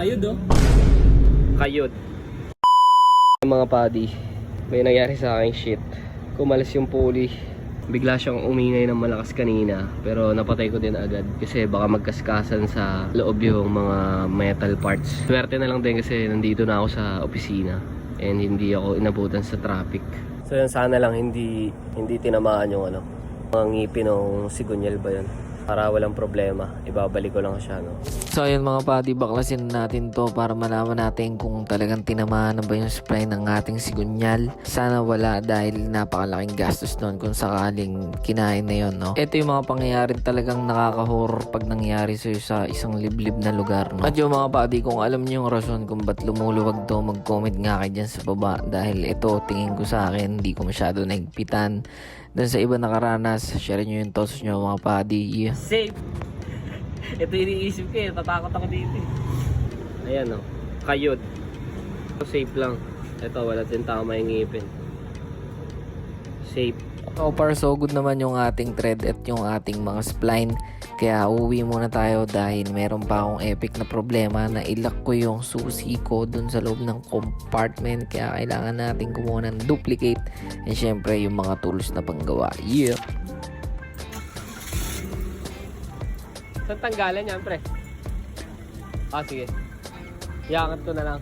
Kayod oh. Kayod. Mga buddy, may nangyari sa aking shit. Kumalas yung pulley. Bigla siyang umingay ng malakas kanina pero napatay ko din agad kasi baka magkaskasan sa loob yung mga metal parts. Swerte na lang din kasi nandito na ako sa opisina and hindi ako inabutan sa traffic. So yun sana lang hindi hindi tinamaan yung ano, mga ngipin ng sigunyal ba yun. Para walang problema, ibabalik ko lang siya no. So ayun mga buddy, baklasin natin to para malaman natin kung talagang tinamaan na ba yung supply ng ating sigunyal. Sana wala dahil napakalaking gastos doon kung sakaling kinain na yun, no? Ito yung mga pangyayari talagang nakakahorror pag nangyari sa'yo sa isang liblib na lugar, no? At yung mga buddy, kung alam niyo yung rason kung ba't lumuluwag to, mag-comment nga kayo dyan sa baba dahil ito, tingin ko sa akin, hindi ko masyado naigpitan. Doon sa iba nakaranas, share nyo yung thoughts nyo mga buddy. Yeah. Safe. Ito iniisip ko eh. Tatakot ako dito eh. Ayan o. Kayod. Safe lang. Ito wala din tama yung ngipin. Safe. So far so good naman yung ating thread at yung ating mga spline. Kaya uuwi muna tayo dahil meron pa akong epic na problema na ilak ko yung susi ko dun sa loob ng compartment. Kaya kailangan natin kumuha ng duplicate. And syempre yung mga tools na panggawa. Yeah! Saan tanggalan yan, pre? Ah, sige. Iangat ko na lang.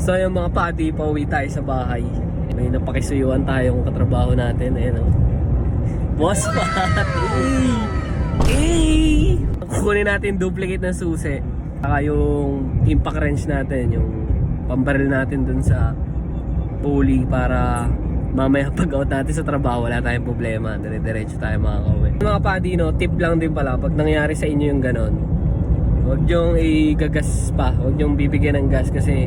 So yung mga padi, pauwi tayo sa bahay. May napakisuyuan tayong katrabaho natin. Ayan o. Boss pati! Eh! Kukunin natin duplicate ng susi. Saka yung impact wrench natin, yung pambaril natin dun sa pulley para mamaya pag out natin sa trabaho wala tayong problema. Dire-diretso tayo mga padi no tip lang din pala pag nangyari sa inyo yung ganon huwag nyong igagas pa. Huwag nyong bibigyan ng gas kasi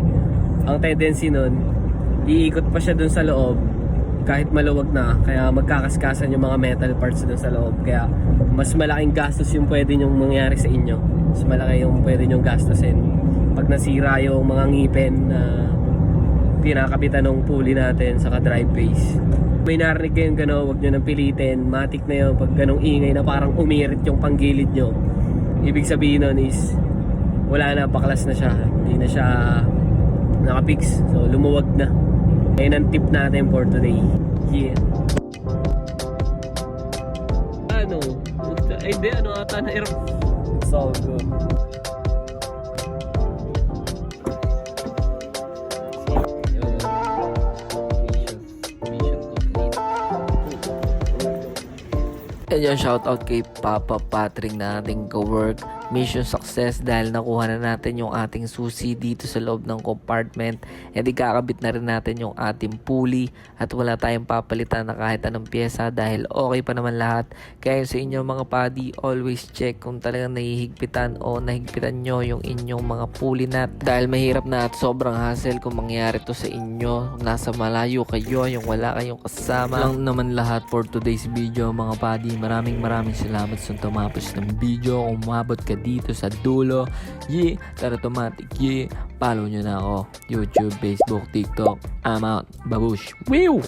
ang tendency nun iikot pa siya dun sa loob kahit maluwag na. Kaya magkakaskasan yung mga metal parts dun sa loob. Kaya mas malaking gastos yung pwede nyong mangyari sa inyo. Mas malaki yung pwede nyong gastusin. Pag nasira yung mga ngipin na pinakabitan ng pulley natin sa drive base. May narinig kayong gano'n, huwag nyo nang pilitin. Matik na yun pag ganong ingay na parang umirit yung panggilid nyo. Ibig sabihin nun is wala na, baklas na siya. Hindi na siya nakapix. So lumuwag na. Ayun ang tip natin for today. Yeah. Ano? Ay, hindi. Ano ata na air? All good. And yung shoutout kay Papa Patrick na ating co-work. Mission success dahil nakuha na natin yung ating susi dito sa loob ng compartment. And ikakabit na rin natin yung ating pulley at wala tayong papalitan na kahit anong pyesa dahil okay pa naman lahat. Kaya sa inyo mga padi, always check kung talagang nahihigpitan o nahigpitan nyo yung inyong mga pulley nut. Dahil mahirap na at sobrang hassle kung mangyari to sa inyo. Nasa malayo kayo, yung wala kayong kasama. Lang naman lahat for today's video mga padi. Maraming maraming salamat sa tumapos ng video. Kung umabot ka dito sa dulo, yeah, tara automatic, yeah. Follow nyo na ako. YouTube, Facebook, TikTok. I'm out. Babush. Woo!